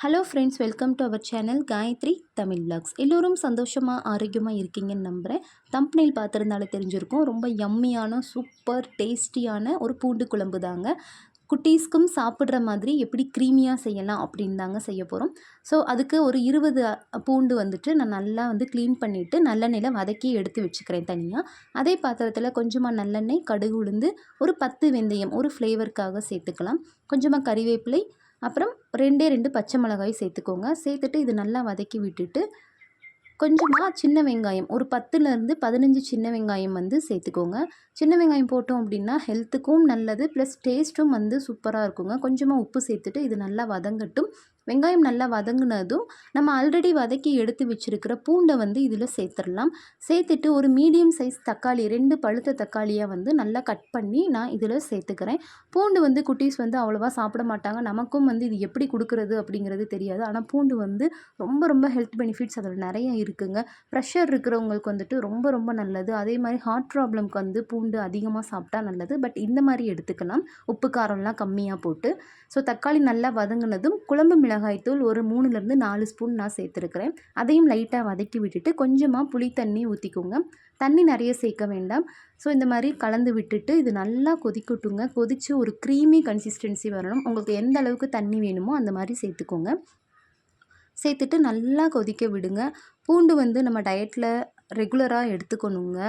Hello friends welcome to our channel Gayathri Tamil blogs எல்லோரும் சந்தோஷமாக ஆரோக்கியமாக இருக்கீங்கன்னு நம்புகிறேன் தம்பனையில் பார்த்துருந்தாலே தெரிஞ்சிருக்கும். ரொம்ப யம்மியான சூப்பர் டேஸ்டியான ஒரு பூண்டு குழம்பு தாங்க. குட்டீஸ்க்கும் சாப்பிட்ற மாதிரி எப்படி க்ரீமியாக செய்யலாம் அப்படின்னு தாங்க செய்ய போகிறோம் ஸோ அதுக்கு ஒரு இருபது பூண்டு வந்துட்டு நான் நல்லா வந்து க்ளீன் பண்ணிவிட்டு நல்லெண்ணெயில் வதக்கி எடுத்து வச்சுக்கிறேன் தனியாக அதே பாத்திரத்தில் கொஞ்சமாக நல்லெண்ணெய் கடுகு உளுந்து ஒரு பத்து வெந்தயம் ஒரு ஃப்ளேவருக்காக சேர்த்துக்கலாம். கொஞ்சமாக கறிவேப்பிலை அப்புறம் ரெண்டே ரெண்டு பச்சை மிளகாய் சேர்த்துக்கோங்க. சேர்த்துட்டு இது நல்லா வதக்கி விட்டுட்டு கொஞ்சமாக சின்ன வெங்காயம் ஒரு பத்துலேருந்து பதினஞ்சு சின்ன வெங்காயம் வந்து சேர்த்துக்கோங்க. சின்ன வெங்காயம் போட்டோம் அப்படின்னா ஹெல்த்துக்கும் நல்லது ப்ளஸ் டேஸ்ட்டும் வந்து சூப்பராக இருக்குங்க. கொஞ்சமாக உப்பு சேர்த்துட்டு இது நல்லா வதங்கட்டும். வெங்காயம் நல்லா வதங்கினதும் நம்ம ஆல்ரெடி வதக்கி எடுத்து வச்சுருக்கிற பூண்டை வந்து இதில் சேர்த்துடலாம். சேர்த்துட்டு ஒரு மீடியம் சைஸ் தக்காளி ரெண்டு பழுத்த தக்காளியாக வந்து நல்லா கட் பண்ணி நான் இதில் சேர்த்துக்கிறேன். பூண்டு வந்து குட்டீஸ் வந்து அவ்வளோவா சாப்பிட மாட்டாங்க. நமக்கும் வந்து இது எப்படி கொடுக்குறது அப்படிங்கிறது தெரியாது. ஆனால் பூண்டு வந்து ரொம்ப ரொம்ப ஹெல்த் பெனிஃபிட்ஸ் அதில் நிறைய இருக்குங்க. ப்ரெஷர் இருக்கிறவங்களுக்கு வந்துட்டு ரொம்ப ரொம்ப நல்லது. அதே மாதிரி ஹார்ட் ப்ராப்ளம்க்கு வந்து பூண்டு அதிகமாக சாப்பிட்டா நல்லது. பட் இந்த மாதிரி எடுத்துக்கலாம். உப்பு காரம்லாம் கம்மியாக போட்டு. ஸோ தக்காளி நல்லா வதங்கினதும் குழம்பு மிளகாய்த்தூள் ஒரு மூணுலேருந்து நாலு ஸ்பூன் நான் சேர்த்துருக்கிறேன். அதையும் லைட்டாக வதக்கி விட்டுட்டு கொஞ்சமாக புளி தண்ணி ஊற்றிக்கோங்க தண்ணி நிறைய சேர்க்க வேண்டாம். ஸோ இந்த மாதிரி கலந்து விட்டுட்டு இது நல்லா கொதிக்கட்டுங்க. கொதித்து ஒரு க்ரீமி கன்சிஸ்டன்சி வரணும். உங்களுக்கு எந்த அளவுக்கு தண்ணி வேணுமோ அந்த மாதிரி சேர்த்துக்கோங்க. சேர்த்துட்டு நல்லா கொதிக்க விடுங்க. பூண்டு வந்து நம்ம டயட்டில் ரெகுலராக எடுத்துக்கணுங்க.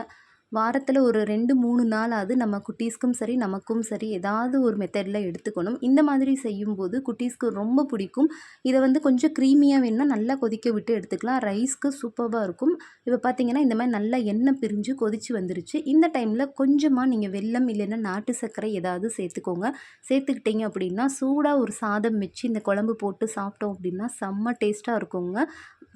வாரத்தில் ஒரு ரெண்டு மூணு நாளாவது நம்ம குட்டீஸ்க்கும் சரி நமக்கும் சரி ஏதாவது ஒரு மெத்தடில் எடுத்துக்கணும். இந்த மாதிரி செய்யும்போது குட்டீஸ்க்கு ரொம்ப பிடிக்கும். இதை வந்து கொஞ்சம் க்ரீமியாக வேணும்னா நல்லா கொதிக்க விட்டு எடுத்துக்கலாம். ரைஸ்க்கு சூப்பராக இருக்கும். இப்போ பார்த்தீங்கன்னா இந்த மாதிரி நல்லா எண்ணெய் பிரிஞ்சு கொதிச்சு வந்துருச்சு. இந்த டைமில் கொஞ்சமாக நீங்கள் வெல்லம் இல்லைன்னா நாட்டு சர்க்கரை ஏதாவது சேர்த்துக்கோங்க. சேர்த்துக்கிட்டீங்க அப்படின்னா சூடாக ஒரு சாதம் வச்சு இந்த குழம்பு போட்டு சாப்பிட்டோம் அப்படின்னா செம்ம டேஸ்ட்டாக இருக்குங்க.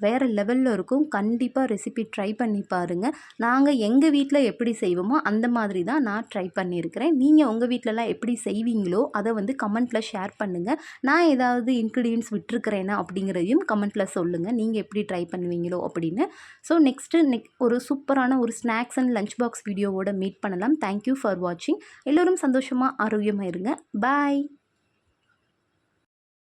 வேறு லெவலில் இருக்கும். கண்டிப்பாக ரெசிபி ட்ரை பண்ணி பாருங்கள் நாங்கள் எங்கள் வீட்டில் எப்படி செய்வோமோ அந்த மாதிரி தான் நான் ட்ரை பண்ணியிருக்கிறேன். நீங்கள் உங்கள் வீட்டிலலாம் எப்படி செய்வீங்களோ அதை வந்து கமெண்ட்டில் ஷேர் பண்ணுங்கள் நான் ஏதாவது இன்க்ரீடியன்ஸ் விட்டுருக்கிறேனா அப்படிங்கிறதையும் கமெண்ட்டில் சொல்லுங்கள் நீங்கள் எப்படி ட்ரை பண்ணுவீங்களோ அப்படின்னு. ஸோ நெக்ஸ்ட்டு நெக் ஒரு சூப்பரான ஒரு ஸ்நாக்ஸ் அண்ட் லஞ்ச் பாக்ஸ் வீடியோவோட மீட் பண்ணலாம். தேங்க்யூ ஃபார் வாட்சிங் எல்லோரும் சந்தோஷமாக ஆரோக்கியமாக இருங்க. பாய்